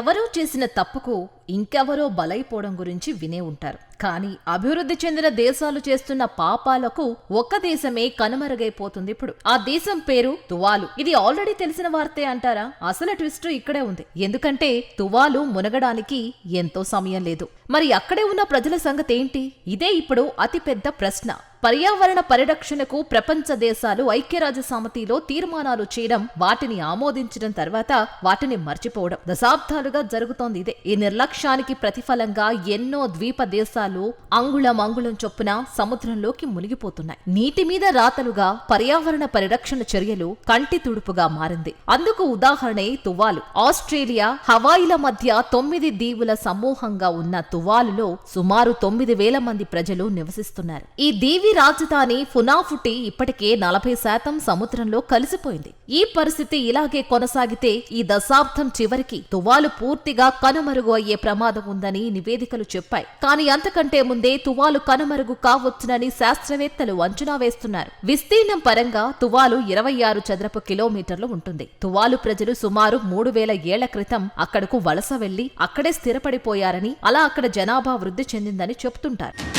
ఎవరో చేసిన తప్పుకు ఇంకెవరో బలైపోవడం గురించి వినే ఉంటారు. కానీ అభివృద్ధి చెందిన దేశాలు చేస్తున్న పాపాలకు ఒక్క దేశమే కనుమరుగైపోతుంది ఇప్పుడు. ఆ దేశం పేరు తువాలు. ఇది ఆల్రెడీ తెలిసిన వార్తే అంటారా? అసలు ట్విస్ట్ ఇక్కడే ఉంది. ఎందుకంటే తువాలు మునగడానికి ఎంతో సమయం లేదు. మరి అక్కడే ఉన్న ప్రజల సంగతి ఏంటి ఇదే ఇప్పుడు అతిపెద్ద ప్రశ్న. పర్యావరణ పరిరక్షణకు ప్రపంచ దేశాలు ఐక్యరాజ్య సమితిలో తీర్మానాలు చేయడం వాటిని ఆమోదించడం తర్వాత వాటిని మర్చిపోవడం దశాబ్దాలుగా జరుగుతోంది ఇదే. ఈ నిర్లక్ష్యానికి ప్రతిఫలంగా ఎన్నో ద్వీప దేశాలు అంగుళం అంగుళం చొప్పున సముద్రంలోకి మునిగిపోతున్నాయి. నీటి మీద రాతలుగా పర్యావరణ పరిరక్షణ చర్యలు కంటి తుడుపుగా మారింది. అందుకు ఉదాహరణే తువాలు. ఆస్ట్రేలియా హవాయిల మధ్య తొమ్మిది దీవుల సమూహంగా ఉన్న తువాలులో సుమారు తొమ్మిది వేల మంది ప్రజలు నివసిస్తున్నారు. ఈ దీవి రాజధాని ఫునాఫుటి ఇప్పటికే నలభై శాతం సముద్రంలో కలిసిపోయింది. ఈ పరిస్థితి ఇలాగే కొనసాగితే ఈ దశాబ్దం చివరికి తువాలు పూర్తిగా కనుమరుగు అయ్యే ప్రమాదం ఉందని నివేదికలు చెప్పాయి. కానీ అంతకంటే ముందే తువాలు కనుమరుగు కావచ్చునని శాస్త్రవేత్తలు అంచనా వేస్తున్నారు. విస్తీర్ణం పరంగా తువాలు ఇరవై ఆరు చదరపు కిలోమీటర్లు ఉంటుంది. తువాలు ప్రజలు సుమారు మూడు వేల ఏళ్ళ క్రితం అక్కడకు వలస వెళ్ళి అక్కడే స్థిరపడిపోయారని అలా అక్కడ జనాభా వృద్ధి చెందిందని చెప్తుంటారు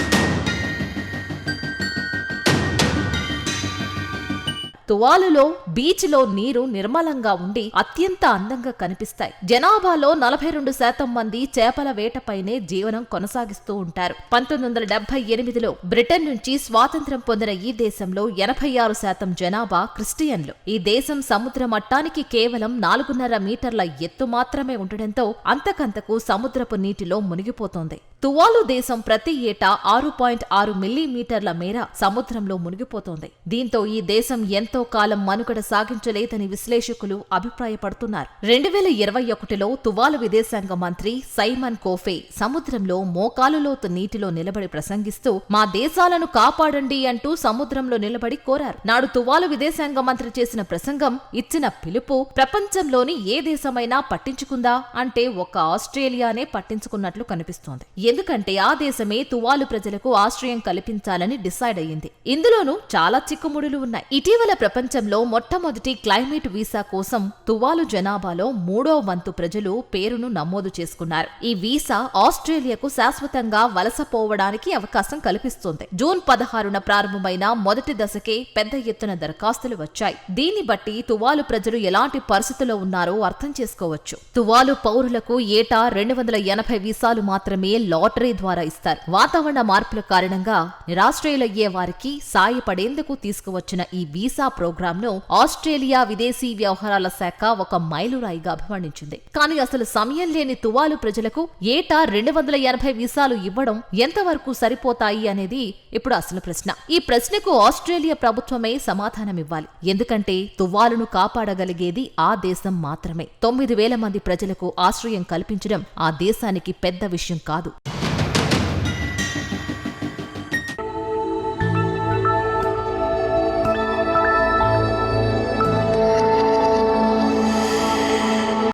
తువాలులో బీచ్లో నీరు నిర్మలంగా ఉండి అత్యంత అందంగా కనిపిస్తాయి. జనాభాలో నలభై రెండు శాతం మంది చేపల వేటపైనే జీవనం కొనసాగిస్తూ ఉంటారు. పంతొమ్మిది వందల డెబ్బై ఎనిమిదిలో బ్రిటన్ నుంచి స్వాతంత్ర్యం పొందిన ఈ దేశంలో ఎనభై ఆరు శాతం జనాభా క్రిస్టియన్లు. ఈ దేశం సముద్ర మట్టానికి కేవలం నాలుగున్నర మీటర్ల ఎత్తు మాత్రమే ఉండడంతో అంతకంతకు సముద్రపు నీటిలో మునిగిపోతోంది. తువాలు దేశం ప్రతి ఏటా ఆరు పాయింట్ ఆరు మిల్లీమీటర్ల మేర సముద్రంలో మునిగిపోతోంది. దీంతో ఈ దేశం ఎంతో కాలం మనుగడ సాగించలేదని విశ్లేషకులు అభిప్రాయపడుతున్నారు. రెండు వేల ఇరవై ఒకటిలో తువాలు విదేశాంగ మంత్రి సైమన్ కోఫే సముద్రంలో మోకాలులోతు నీటిలో నిలబడి ప్రసంగిస్తూ మా దేశాలను కాపాడండి అంటూ సముద్రంలో నిలబడి కోరారు. నాడు తువాలు విదేశాంగ మంత్రి చేసిన ప్రసంగం ఇచ్చిన పిలుపు ప్రపంచంలోని ఏ దేశమైనా పట్టించుకుందా? అంటే ఒక ఆస్ట్రేలియానే పట్టించుకున్నట్లు కనిపిస్తోంది. ఎందుకంటే ఆ దేశమే తువాలు ప్రజలకు ఆశ్రయం కల్పించాలని డిసైడ్ అయ్యింది. ఇందులోనూ చాలా చిక్కుముడులు ఉన్నాయి. ఇటీవల ప్రపంచంలో మొట్టమొదటి క్లైమేట్ వీసా కోసం తువాలు జనాభాలో మూడో వంతు ప్రజలు పేరును నమోదు చేసుకున్నారు. ఈ వీసా ఆస్ట్రేలియాకు శాశ్వతంగా వలసపోవడానికి అవకాశం కల్పిస్తుంది. జూన్ పదహారున ప్రారంభమైన మొదటి దశకే పెద్ద ఎత్తున దరఖాస్తులు వచ్చాయి. దీన్ని బట్టి తువాలు ప్రజలు ఎలాంటి పరిస్థితుల్లో ఉన్నారో అర్థం చేసుకోవచ్చు. తువాలు పౌరులకు ఏటా రెండు వందల ఎనభై వీసాలు మాత్రమే లాటరీ ద్వారా ఇస్తారు. వాతావరణ మార్పుల కారణంగా నిరాశ్రయులయ్యే వారికి సాయపడేందుకు తీసుకువచ్చిన ఈ వీసా ప్రోగ్రామ్ను ఆస్ట్రేలియా విదేశీ వ్యవహారాల శాఖ ఒక మైలురాయిగా అభివర్ణించింది. కానీ అసలు సమయం లేని తువాలు ప్రజలకు ఏటా రెండు వందల ఎనభై వీసాలు ఇవ్వడం ఎంతవరకు సరిపోతాయి అనేది ఇప్పుడు అసలు ప్రశ్న. ఈ ప్రశ్నకు ఆస్ట్రేలియా ప్రభుత్వమే సమాధానమివ్వాలి ఎందుకంటే తువ్వాలును కాపాడగలిగేది ఆ దేశం మాత్రమే. తొమ్మిది వేల మంది ప్రజలకు ఆశ్రయం కల్పించడం ఆ దేశానికి పెద్ద విషయం కాదు.